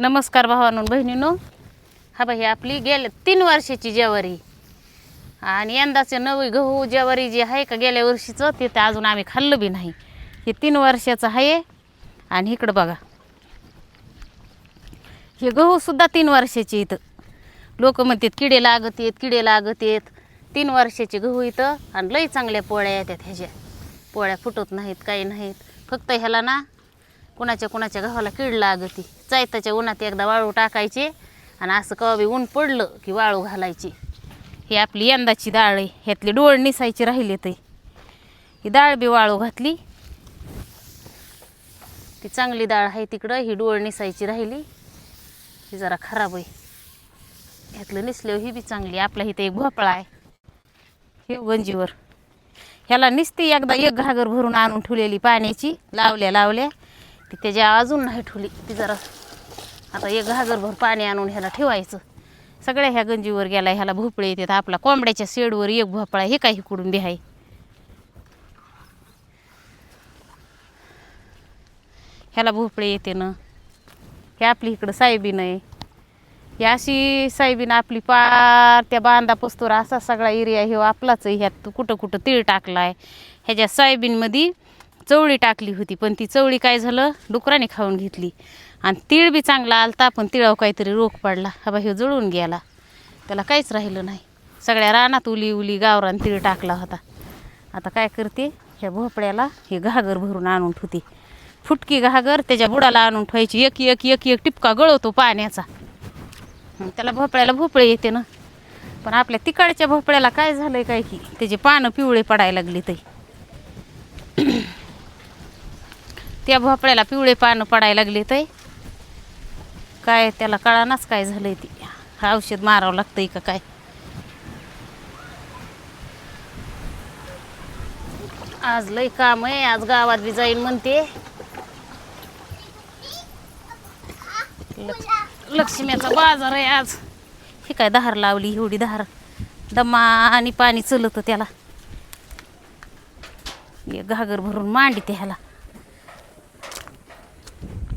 नमस्कार भावानून बहिणीनो. हा बाई आपली गेल्या तीन वर्षाची ज्वारी. आणि यंदाचे नवी गहू ज्वारी जी आहे का गेल्या वर्षीचं ते तर अजून आम्ही खाल्लं बी नाही. हे तीन वर्षाचं आहे. आणि इकडं बघा. हे गहूसुद्धा तीन वर्षाचे इथं लोक म्हणतात किडे लागत येत किडे लागत येत तीन वर्षाचे गहू इथं. आणि लई चांगल्या पोळ्या येतात ह्याच्या. पोळ्या फुटत नाहीत काही नाहीत. फक्त ह्याला ना कुणाच्या कुणाच्या गव्हाला कीड लागती. चैताच्या उन्हात एकदा वाळू टाकायचे आणि असं कवा बी ऊन पडलं की वाळू घालायची. ही आपली यंदाची डाळ आहे. ह्यातली डोळ निसायची राहिली ते. ही डाळ बी वाळू घातली. ती चांगली डाळ आहे तिकडं. ही डोळ निसायची राहिली. ही जरा खराब आहे. ह्यातलं निसल्यावर ही बी चांगली आपला इथे एक भोपळा आहे. हे गंजीवर. ह्याला निसती एकदा एक घागर भरून आणून ठेवलेली पाण्याची. लावल्या लावल्या. ती त्याच्या अजून नाही ठेवली ती जरा आता एक घागरभर पाणी आणून ह्याला ठेवायचं. सगळ्या ह्या गंजीवर गेला ह्याला भोपळे येतात. आपला कोंबड्याच्या शेडवर एक भोपळा हे काही कुडून बिहाय ह्याला भोपळे येते ना. हे आपली इकडं सायबीन आहे. ही अशी सायबीन आपली पार त्या बांधा पस्तोर असा सगळा एरिया हे हो आपलाच आहे ह्यात. कुठं कुठं तीळ टाकला आहे ह्याच्या सोयाबीनमध्ये चवळी टाकली होती पण ती चवळी काय झालं? डुकराने खाऊन घेतली. आणि तीळ बी चांगला आलता पण तिळावर काहीतरी रोग पडला. हा बा ह्यो जळून गेला. त्याला काहीच राहिलं नाही. सगळ्या रानात उली उली गावरान तीळ टाकला होता. आता काय करते? ह्या भोपळ्याला हे घागर भरून आणून ठेवते. फुटकी घागर त्याच्या बुडाला आणून ठेवायची. एक एक एक एक टिपका गळवतो पाण्याचा. त्याला भोपळ्याला भोपळे येते ना. पण आपल्या तिकडच्या भोपळ्याला काय झालंय काय की त्याचे पानं पिवळे पडायला लागले ते त्या भोपळ्याला पिवळे पानं पडायला लागले ते काय त्याला कळानाच काय झालंय ती. औषध मारावं लागतंय का काय? आज लय काम आहे आज गावात बी जाईन म्हणते. लक्ष- लक्ष्मीचा बाजार आहे आज. हे काय दहार लावली एवढी दहार दमा आणि पाणी चलत त्याला. एक घागर भरून मांडीते ह्याला.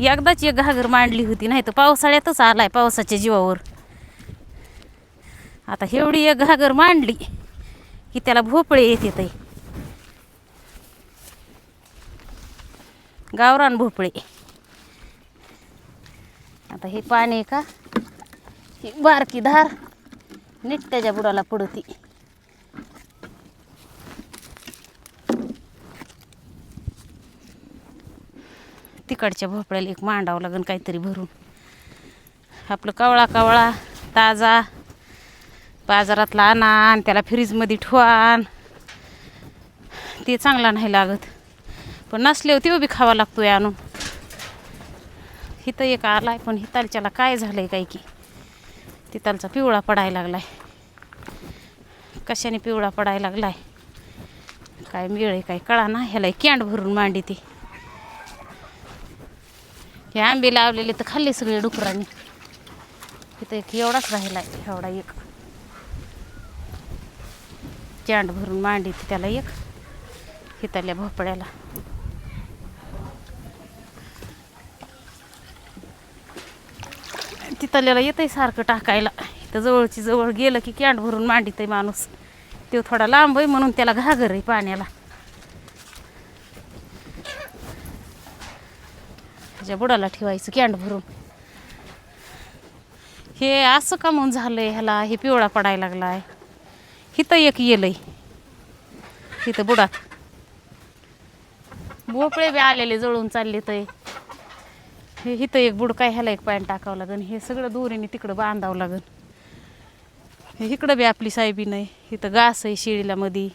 एकदाच एक घागर मांडली होती नाही तर पावसाळ्यातच आलाय पावसाच्या जीवावर. आता एवढी एक घागर मांडली की त्याला भोपळे येते ते गावरान भोपळे. आता हे पाणी आहे का? ही बारकी धार नीट त्याच्या बुडाला पडती. तिकडच्या भोपळ्याला एक मांडावं लागेल काहीतरी भरून. आपलं कवळा कवळा ताजा बाजारातला आणा त्याला फ्रीजमध्ये ठेवान ते चांगला नाही लागत. पण नसल्यावर ते बी खावा लागतोय आणून. हिथं एक आलाय पण हितालच्याला काय झालंय काय की? तिथालचा पिवळा पडायला लागलाय. कशाने पिवळा पडायला लागलाय? काय मिळ आहे काय कळा ना ह्याला कॅन्ड भरून मांडी ती. हे आंबे लावलेले तर खाल्ले सगळे डुकरांनी. इथं एक एवढाच राहिलाय एवढा एक. चांड भरून मांडी ती त्याला एक. हिताल्या भोपळ्याला. तिथल्याला येतंय सारखं टाकायला. तर जवळची जवळ गेलं की कॅन्ड भरून मांडितंय माणूस. तो थोडा लांब आहे म्हणून त्याला घागर आहे पाण्याला. त्याच्या बुडाला ठेवायचं कॅन्ड भरून. हे असं का म्हणून झालंय ह्याला? हे पिवळा पडायला लागलाय. हिथं एक येलंय. हिथं बुडात भोपळे बी आलेले जळून चालले तर हे इथं एक बुड काय ह्याला एक पॅन्ट टाकावं लागेल हे सगळं दोरीने तिकडं बांधावं लागेल हे इकडं बी आपली साहेबी नाही. इथं घास आहे शिळीला मध्ये